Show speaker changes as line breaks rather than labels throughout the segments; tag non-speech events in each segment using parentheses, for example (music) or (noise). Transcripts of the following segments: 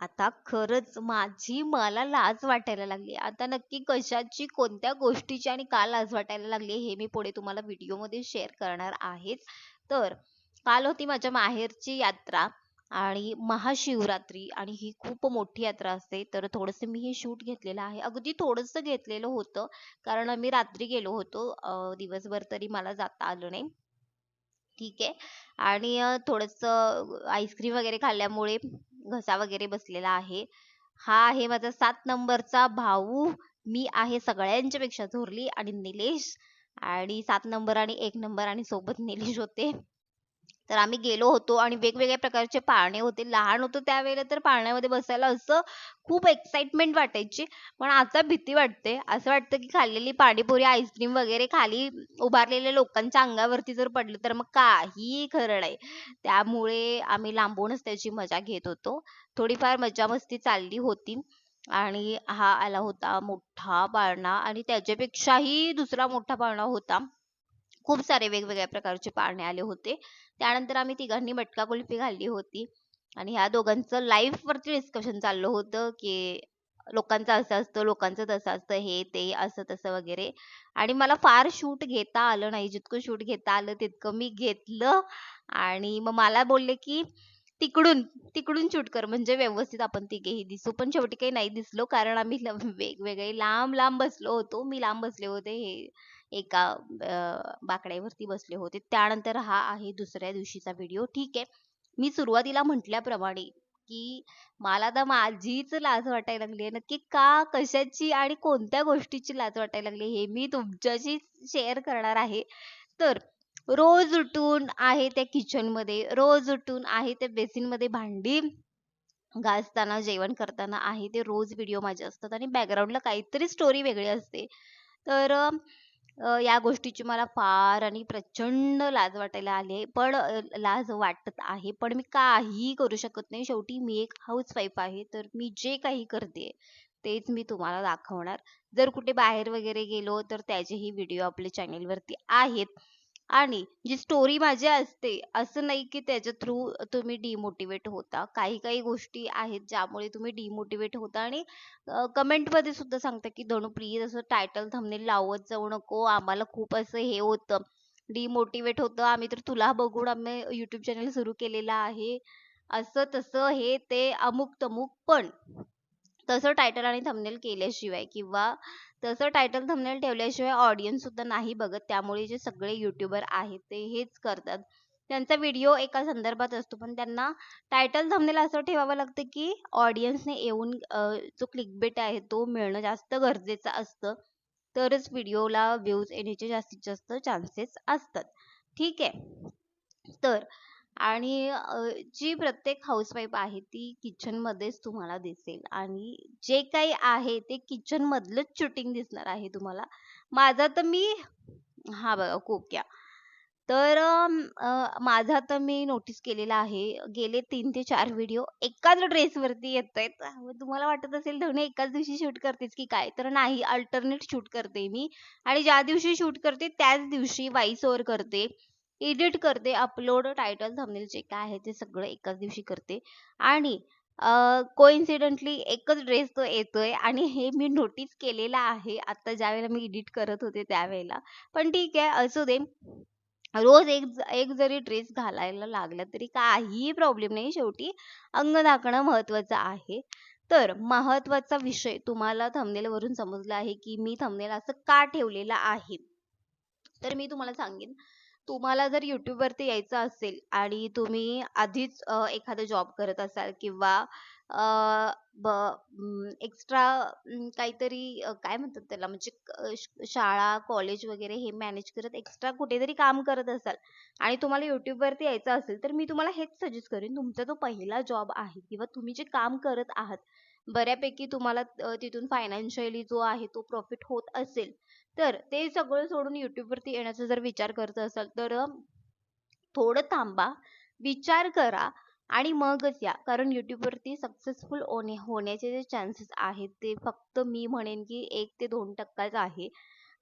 आता खरंच माझी मला लाज वाटायला लागली. आता नक्की कशाची, कोणत्या गोष्टीची आणि का लाज वाटायला लागली हे मी पुढे तुम्हाला व्हिडिओमध्ये शेअर करणार आहेच. तर काल होती माझ्या माहेरची यात्रा आणि महाशिवरात्री आणि ही खूप मोठी यात्रा असते. तर थोडंसं मी हे शूट घेतलेलं आहे. अगदी थोडंसं घेतलेलं होतं. कारण आम्ही रात्री गेलो होतो. दिवसभर तरी मला जाता आलं नाही. ठीक आहे. आणि थोडंसं आईस्क्रीम वगैरे खाल्ल्यामुळे घसा वगैरे बसलेला आहे. हा आहे माझा सात नंबरचा भाऊ. मी आहे सगळ्यांच्या पेक्षा थोरली आणि निलेश आणि सात नंबर आणि एक नंबर आणि सोबत निलेश होते. तर आम्ही गेलो होतो आणि वेगवेगळ्या प्रकारचे पाळणे होते. लहान होतो त्यावेळेला तर पाळण्यामध्ये बसायला असं खूप एक्साइटमेंट वाटायची. पण आता भीती वाटते. असं वाटतं की खाल्लेली पाणीपुरी, आईस्क्रीम वगैरे खाली उभारलेल्या लोकांच्या अंगावरती जर पडलं तर मग काही खरं नाही. त्यामुळे आम्ही लांबूनच त्याची मजा घेत होतो. थोडीफार मजा-मस्ती चालली होती आणि हा आला होता मोठा पाळणा आणि त्याच्यापेक्षाही दुसरा मोठा पाळणा होता. खूप सारे वेगवेगळ्या प्रकारचे पाळणे आले होते. त्यानंतर आम्ही तिघांनी मटका कुल्फी खाल्ली होती आणि ह्या दोघांचं लाईफवरती डिस्कशन चाललं होतं, की लोकांचं असं असतं, लोकांचं तसं असतं, हे ते असं तसं वगैरे. आणि मला फार शूट घेता आलं नाही. जितकं शूट घेता आलं तितकं मी घेतलं आणि मग मला बोलले, की तिकडून, तिकडून शूट कर म्हणजे व्यवस्थित आपण तिघेही दिसू. पण शेवटी काही नाही दिसलो कारण आम्ही (laughs) वेगवेगळे लांब-लांब बसलो होतो. मी लांब बसले होते. हे एका बाकड्यावरती बसले होते. त्यानंतर हा आहे दुसऱ्या दिवशीचा व्हिडिओ. ठीक आहे. मी सुरुवातीला म्हटल्याप्रमाणे, की मला तर माझीच लाज वाटायला लागली आहे. नक्की का, कशाची आणि कोणत्या गोष्टीची लाज वाटायला लागली हे मी तुमच्याशी शेअर करणार आहे. तर रोज उठून आहे त्या किचनमध्ये, रोज उठून आहे त्या बेसिनमध्ये भांडी घासताना, जेवण करताना आहे ते रोज व्हिडिओ माझे असतात आणि बॅकग्राऊंडला काहीतरी स्टोरी वेगळी असते. तर अ, या गोष्टीची मला फार आणि प्रचंड लाज वाटायला आली आहे. पण अ, लाज वाटत आहे. पण मी काहीही करू शकत नाही. शेवटी मी एक हाऊसवाईफ आहे. तर मी जे काही करते तेच मी तुम्हाला दाखवणार. जर कुठे बाहेर वगैरे गेलो तर त्याचेही व्हिडिओ आपल्या चॅनेलवरती आहेत. आणि जी स्टोरी माझी असते, असं नाही की त्याच्या थ्रू तुम्ही डिमोटिवेट होता. काही-काही गोष्टी आहेत ज्यामुळे तुम्ही डिमोटिवेट होता आणि कमेंटमध्ये सुद्धा सांगता, की "धनू प्लीज असं टायटल थंबनेल लावत जाऊ नको. आम्हाला खूप असं हे होतं, डिमोटिवेट होतं. आम्ही तर तुला बघून आम्ही यूट्यूब चॅनल सुरू केलेलं आहे." असं तसं हे ते अमुक-तमुक. पण तसं टायटल आणि थंबनेल केल्याशिवाय किंवा तसं टायटल थंबनेल ठेवल्याशिवाय ऑडियन्स सुद्धा नाही बघत. त्यामुळे जे सगळे युट्यूबर आहेत ते हेच करतात. त्यांचा व्हिडिओ एका संदर्भात असतो, पण त्यांना टायटल थंबनेल असं ठेवावं लागतं, की ऑडियन्सने येऊन जो क्लिकबेट आहे तो मिळणं जास्त गरजेचं असतं. तरच व्हिडिओला व्ह्यूज येण्याचे जास्तीत जास्त चान्सेस असतात. ठीक आहे. तर आणि अ, जी प्रत्येक हाऊसवाईफ आहे ती किचनमध्येच तुम्हाला दिसेल आणि जे काही आहे ते किचनमधलंच शूटिंग दिसणार आहे तुम्हाला. माझा तर मी हां बघा कोक्या. तर अ, माझा तर मी नोटीस केलेला आहे. गेले 3 ते 4 व्हिडिओ एकाच ड्रेसवरती येतायत. मग तुम्हाला वाटत असेल धने एकाच दिवशी शूट करतेस की काय? तर नाही अल्टरनेट शूट करते मी आणि ज्या दिवशी शूट करते त्याच दिवशी व्हॉईस ओव्हर करते, एडिट करते, अपलोड, टायटल, थंबनेल जे काय आहे ते सगळं एकाच दिवशी करते आणि कोइन्सिडेंटली एकच ड्रेस तो येतोय आणि हे मी नोटीस केलेलं आहे. आता ज्यावेळेला मी एडिट करत होते त्यावेळेला. पण ठीक आहे असू दे. रोज एक एक जरी ड्रेस घालायला लागला तरी काहीही प्रॉब्लेम नाही. शेवटी अंग दाखणं महत्वाचं आहे. तर महत्त्वाचा विषय तुम्हाला थंबनेलवरून समजला आहे, की मी थंबनेल असं का ठेवलेलं आहे. तर मी तुम्हाला सांगेन, तुम्हाला जर YouTubeवरती यायचं असेल आणि तुम्ही आधीच अ, एखादा जॉब करत असाल किंवा अ, ब एक्स्ट्रा काहीतरी अ, काय म्हणतात त्याला म्हणजे श शाळा, कॉलेज वगैरे हे मॅनेज करत एक्स्ट्रा कुठेतरी काम करत असाल आणि तुम्हाला YouTubeवरती यायचं असेल, तर मी तुम्हाला हेच सजेस्ट करेन, तुमचा जो पहिला जॉब आहे किंवा तुम्ही जे काम करत आहात, बऱ्यापैकी तुम्हाला अ, तिथून फायनान्शियली जो आहे तो प्रॉफिट होत असेल, तर ते सगळं सोडून यूट्यूबवरती येण्याचा जर विचार करत असाल, तर थोडं थांबा, विचार करा आणि मगच या. कारण यूट्यूबवरती सक्सेसफुल होणे होण्याचे जे चान्सेस आहेत, ते फक्त मी म्हणेन की एक ते दोन टक्काच आहे.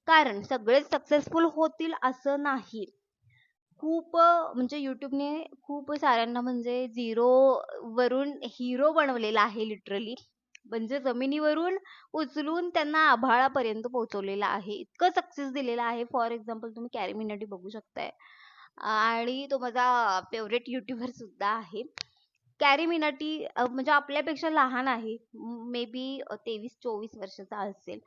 कारण सगळेच सक्सेसफुल होतील असं नाही. खूप म्हणजे यूट्यूबने खूप साऱ्यांना म्हणजे झिरो वरून हिरो बनवलेला आहे लिटरली. म्हणजे जमिनीवरून उचलून त्यांना आभाळापर्यंत पोहोचवलेलं आहे. इतकं सक्सेस दिलेलं आहे. फॉर एक्झाम्पल तुम्ही कॅरी मिनाटी बघू शकताय. आणि तो माझा फेव्हरेट युट्युबर सुद्धा आहे. कॅरी मिनाटी म्हणजे आपल्यापेक्षा लहान आहे. मे बी 23-24 वर्षाचा असेल.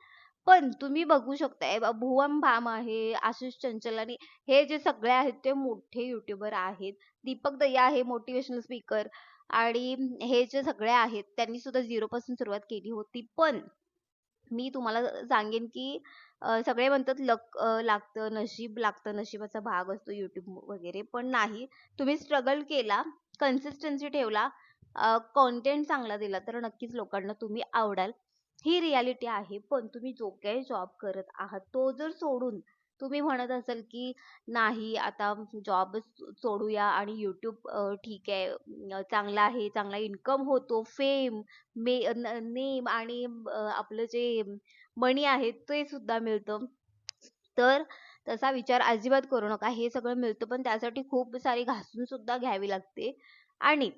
पण तुम्ही बघू शकताय भुवन भाम आहे, आशिष चंचल आणि हे जे सगळे आहेत ते मोठे युट्युबर आहेत. दीपक दया आहे मोटिवेशनल स्पीकर आणि हे जे सगळे आहेत त्यांनी सुद्धा झिरोपासून सुरुवात केली होती. पण मी तुम्हाला सांगेन की सगळे म्हणतात लक लागतं, नशीब लागतं, नशिबाचा भाग असतो यूट्यूब वगैरे. पण नाही. तुम्ही स्ट्रगल केला, कन्सिस्टन्सी ठेवला, कॉन्टेंट चांगला दिला तर नक्कीच लोकांना तुम्ही आवडाल. ही रियालिटी आहे. पण तुम्ही जो काही जॉब करत आहात तो जर सोडून तुम्ही म्हणत असाल की नाही आता जॉबच सोडूया आणि यूट्यूब ठीक आहे चांगला आहे, चांगला इन्कम होतो, फेम, मे न नेम आणि आपलं जे मनी आहे ते सुद्धा मिळतं. तर तसा विचार अजिबात करू नका. हे सगळं मिळतं पण त्यासाठी खूप सारी घासून सुद्धा घ्यावी लागते आणि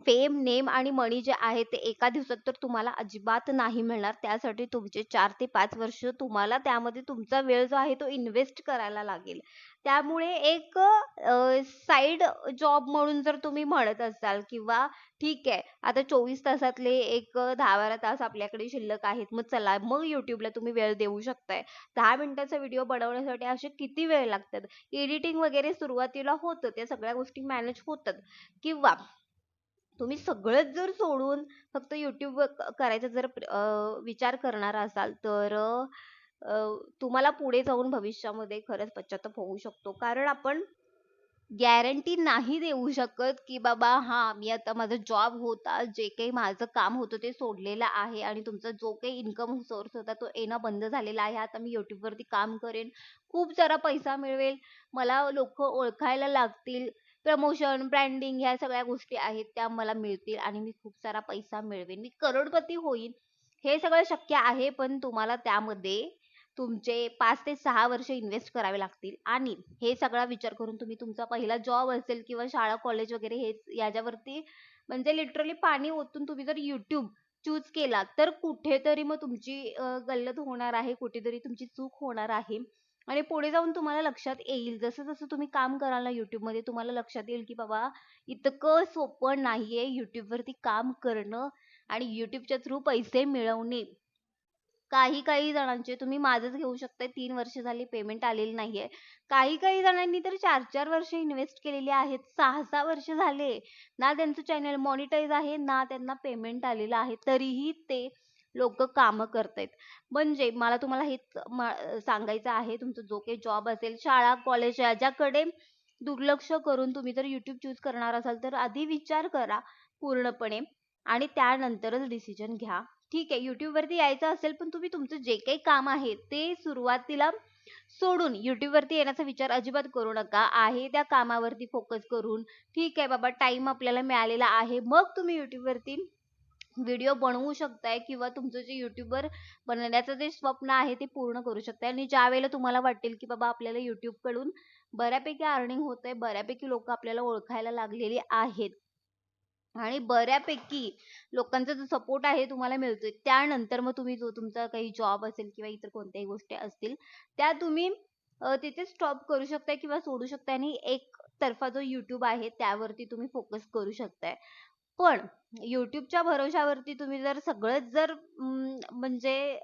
फेम, नेम आणि मनी जे आहे ते एका दिवसात तर तुम्हाला अजिबात नाही मिळणार. त्यासाठी तुमचे चार ते पाच वर्ष तुम्हाला त्यामध्ये तुमचा वेळ जो आहे तो इन्व्हेस्ट करायला लागेल. त्यामुळे एक साईड साइड जॉब म्हणून जर तुम्ही म्हणत असाल किंवा ठीक आहे आता 24 तासातले एक दहा बारा तास आपल्याकडे शिल्लक आहेत. मग चला मग युट्यूबला तुम्ही वेळ देऊ शकताय. दहा मिनिटाचा व्हिडिओ बनवण्यासाठी असे किती वेळ लागतात. एडिटिंग वगैरे सुरुवातीला होतं. त्या सगळ्या गोष्टी मॅनेज होतात किंवा तुम्ही सगळंच जर सोडून फक्त YouTube करायचा जर विचार करणार असाल तर तुम्हाला पुढे जाऊन भविष्यामध्ये खरंच पश्चाताप होऊ शकतो. कारण आपण गॅरंटी नाही देऊ शकत, की बाबा हां, मी आता माझा जॉब होता, जे काही माझं काम होतं ते सोडलेलं आहे आणि तुमचा जो काही इन्कम सोर्स होता तो येणं बंद झालेला आहे. आता मी YouTubeवरती काम करेन, खूप सारा पैसा मिळवेल, मला लोकं ओळखायला लागतील, प्रमोशन, ब्रँडिंग ह्या सगळ्या गोष्टी आहेत त्या मला मिळतील आणि मी खूप सारा पैसा मिळवेन, मी करोडपती होईन. हे सगळं शक्य आहे, पण तुम्हाला त्यामध्ये तुमचे पाच ते सहा वर्ष इन्व्हेस्ट करावे लागतील आणि हे सगळा विचार करून तुम्ही तुमचा पहिला जॉब असेल किंवा शाळा, कॉलेज वगैरे हे याच्यावरती म्हणजे लिटरली पाणी ओतून तुम्ही जर युट्यूब चूज केला, तर कुठेतरी मग तुमची गल्लत होणार आहे, कुठेतरी तुमची चूक होणार आहे आणि पुढे जाऊन तुम्हाला लक्षात येईल. जसं-जसं तुम्ही काम कराल ना युट्यूबमध्ये तुम्हाला लक्षात येईल, की बाबा इतकं सोपं नाही आहे युट्यूबवरती काम करणं आणि युट्यूबच्या थ्रू पैसे मिळवणे. काही-काही जणांचे तुम्ही माझंच घेऊ शकता तीन वर्ष झाली पेमेंट आलेलं नाहीये. काही-काही जणांनी तर 4-4 वर्ष इन्व्हेस्ट केलेली आहेत. 6-6 वर्ष झाले. ना त्यांचं चॅनल मॉनिटाईज आहे, ना त्यांना पेमेंट आलेलं आहे. तरीही ते लोक कामं करतायत. म्हणजे मला तुम्हाला हेच म सांगायचं आहे, तुमचा जो काही जॉब असेल, शाळा, कॉलेज याच्याकडे दुर्लक्ष करून तुम्ही जर यूट्यूब चूज करणार असाल, तर आधी विचार करा पूर्णपणे आणि त्यानंतरच डिसिजन घ्या. ठीक आहे YouTubeवरती यायचं असेल, पण तुम्ही तुमचं जे काही काम आहे ते सुरुवातीला सोडून YouTubeवरती येण्याचा विचार अजिबात करू नका. आहे त्या कामावरती फोकस करून, ठीक आहे बाबा टाईम आपल्याला मिळालेला आहे. मग तुम्ही YouTubeवरती व्हिडिओ बनवू शकताय किंवा तुमचं जे युट्युबर बनण्याचं जे स्वप्न आहे ते पूर्ण करू शकताय. आणि ज्यावेळेला तुम्हाला वाटेल, की बाबा आपल्याला YouTubeकडून बऱ्यापैकी अर्निंग होतंय, बऱ्यापैकी लोकं आपल्याला ओळखायला लागलेली आहेत. आणि बऱ्यापैकी लोकांचा जो सपोर्ट आहे तुम्हाला मिळतोय, त्यानंतर मग तुम्ही जो तुमचा काही जॉब असेल किंवा इतर कोणत्याही गोष्टी असतील, त्या तुम्ही अ, तिथे स्टॉप करू शकताय किंवा सोडू शकताय. आणि एकतर्फा जो YouTube आहे त्यावरती तुम्ही फोकस करू शकताय. पण यूट्यूबच्या भरवशावरती तुम्ही जर सगळंच जर अं, म्हणजे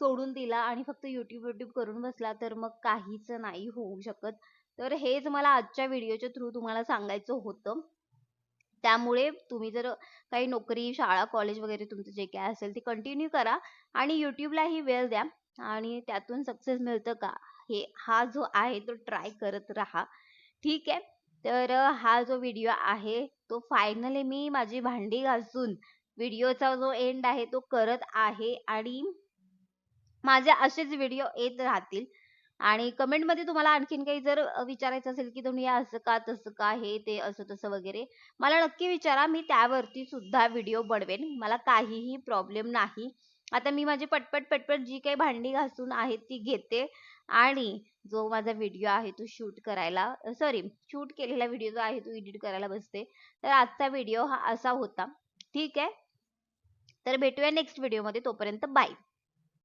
सोडून दिला आणि फक्त YouTube, YouTube करून बसला, तर मग काहीच नाही होऊ शकत. तर हेच मला आजच्या व्हिडिओच्या थ्रू तुम्हाला सांगायचं होतं. त्यामुळे तुम्ही जर काही नोकरी, शाळा, कॉलेज वगैरे तुमचं जे काही असेल ते कंटिन्यू करा आणि यूट्यूबलाही वेळ द्या आणि त्यातून सक्सेस मिळतं का, हे हा जो आहे तो ट्राय करत राहा. ठीक आहे. तर हा जो व्हिडिओ आहे तो फायनली मी माझी भांडी घासून व्हिडिओचा जो एंड आहे तो करत आहे आणि माझे असेच व्हिडिओ येत राहतील आणि कमेंटमध्ये तुम्हाला आणखीन काही जर विचारायचं असेल, की तुम्ही असं का, तसं का, हे ते असं-तसं वगैरे मला नक्की विचारा. मी त्यावरती सुद्धा व्हिडिओ बनवेन. मला काहीही प्रॉब्लेम नाही. आता मी माझी पटपट, पटपट जी काही भांडी घासून आहे ती घेते आणि जो माझा व्हिडिओ आहे तो शूट करायला सॉरी शूट केलेला व्हिडिओ जो आहे तो एडिट करायला बसते. तर आजचा व्हिडिओ हा असा होता. ठीक आहे? तर भेटूया नेक्स्ट व्हिडिओमध्ये तोपर्यंत बाय